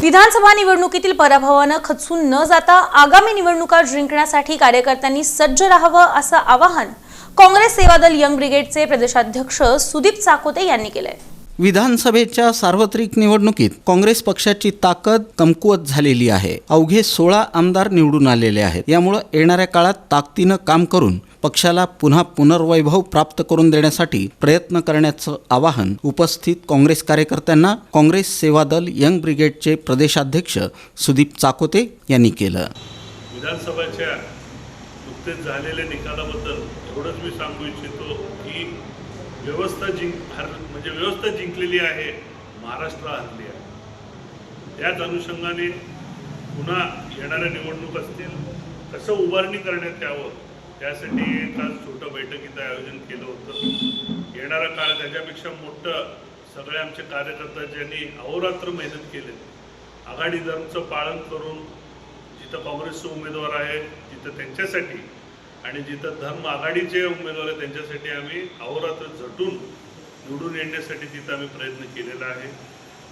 विधानसभा निवडणुकीतील पराभवानं खचून न जाता आगामी निवडणुका जिंकण्यासाठी कार्यकर्त्यांनी सज्ज राहावं असं आवाहन काँग्रेस सेवादल यंग ब्रिगेडचे प्रदेशाध्यक्ष सुदीप चाकोते यांनी केलंय. विधानसभेच्या सार्वत्रिक निवडणुकीत काँग्रेस पक्षाची ताकद कमकुवत झालेली आहे. अवघे सोळा आमदार निवडून आलेले आहेत. यामुळं येणाऱ्या काळात ताकदीनं काम करून पक्षाला पुन्हा पुनर्वैभव प्राप्त करून देण्यासाठी प्रयत्न करण्याचं आवाहन उपस्थित काँग्रेस कार्यकर्त्यांना काँग्रेस सेवा दल यंग ब्रिगेडचे प्रदेशाध्यक्ष सुदीप चाकोते यांनी केलं. विधानसभेच्या नुकतेच झालेल्या निकालाबद्दल एवढंच मी सांगू इच्छितो की व्यवस्था जिंक हर म्हणजे व्यवस्था जिंकलेली आहे महाराष्ट्र हरली आहे. त्याच अनुषंगाने पुन्हा येणाऱ्या निवडणूक असतील कसं उभारणी करण्यात यावं त्यासाठी एक आज छोटं बैठकीचं आयोजन केलं होतं. येणारा काळ त्याच्यापेक्षा मोठं सगळे आमचे कार्यकर्ते ज्यांनी अहोरात्र मेहनत केली आघाडी धर्मचं पालन करून जिथं काँग्रेसचे उमेदवार आहे तिथं त्यांच्यासाठी आणि जिथं धर्म आघाडीचे उमेदवार आहेत त्यांच्यासाठी आम्ही अहोरात्र झटून निवडून येण्यासाठी तिथं आम्ही प्रयत्न केलेला आहे.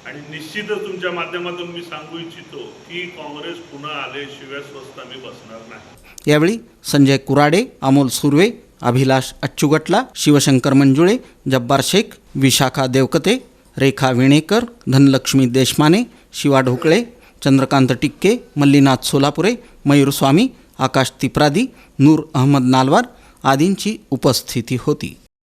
आणि निश्चितच तुमच्या माध्यमातून मी सांगू इच्छितो की काँग्रेस पुन्हा आल्याशिवाय स्वस्त आम्ही बसणार नाही. यावेळी संजय कुराडे अमोल सुर्वे अभिलाष अच्चुगटला शिवशंकर मंजुळे जब्बार शेख विशाखा देवकते रेखा विणेकर धनलक्ष्मी देशमाने शिवा ढोकळे चंद्रकांत टिक्के मल्लीनाथ सोलापुरे मयूर स्वामी आकाश तिप्रादी नूर अहमद नालवार आदींची उपस्थिती होती.